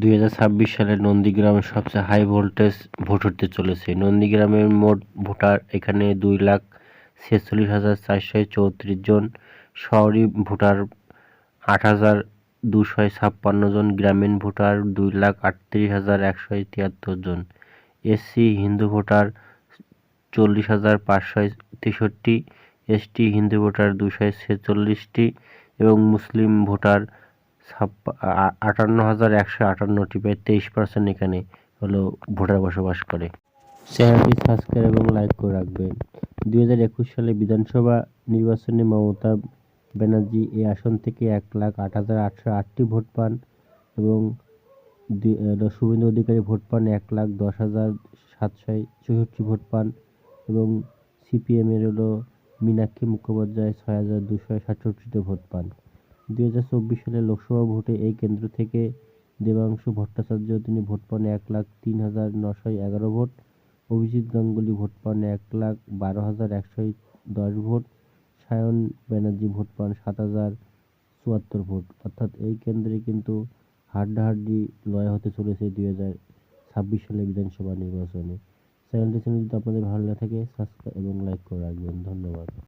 দুই হাজার ছাব্বিশ সালে নন্দীগ্রামে সবচেয়ে হাই ভোল্টেজ ভোট হতে চলেছে। নন্দীগ্রামের মোট ভোটার এখানে দুই লাখ ছেচল্লিশ হাজার চারশো চৌত্রিশ জন। শহরি ভোটার আট হাজার দুশো ছাপ্পান্ন জন। গ্রামীণ ভোটার দুই লাখ আটত্রিশ হাজার একশো তিয়াত্তর জন। এসসি হিন্দু ভোটার চল্লিশ হাজার পাঁচশো তেষট্টি। এসটি হিন্দু ভোটার দুশো ছেচল্লিশটি এবং মুসলিম ভোটার আটান্ন হাজার একশো আটান্নটি প্রায় তেইশ পার্সেন্ট এখানে হলো ভোটার বসবাস করে। চ্যানেলটি সাবস্ক্রাইব এবং লাইক করে রাখবেন। দুই হাজার একুশ সালে বিধানসভা নির্বাচনে মমতা ব্যানার্জি এই আসন থেকে এক লাখ আট হাজার আটশো আটটি ভোট পান এবং শুভেন্দু অধিকারী ভোট পান এক লাখ দশ হাজার সাতশো চৌষট্টি ভোট পান এবং সিপিএমের হলো মীনাক্ষী মুখোপাধ্যায় ছয় হাজার দুশো সাতষট্টিতে ভোট পান। দুই হাজার চব্বিশ সালের লোকসভা ভোটে এই কেন্দ্র থেকে দেবাংশু ভট্টাচার্য, তিনি ভোট পান এক লাখ তিন হাজার নশো এগারো ভোট। অভিজিৎ গাঙ্গুলি ভোট পান এক লাখ বারো হাজার একশো দশ ভোট। সায়ন ব্যানার্জি ভোট পান সাত হাজার চুয়াত্তর ভোট। অর্থাৎ এই কেন্দ্রে কিন্তু হাড্ডাহাড্ডি লড়াই হতে চলেছে দুই হাজার ছাব্বিশ সালের বিধানসভা নির্বাচনে। চ্যানেলটি চ্যানেল যদি আপনাদের ভালো লাগে থাকে, সাবস্ক্রাইব এবং লাইক করে রাখবেন। ধন্যবাদ।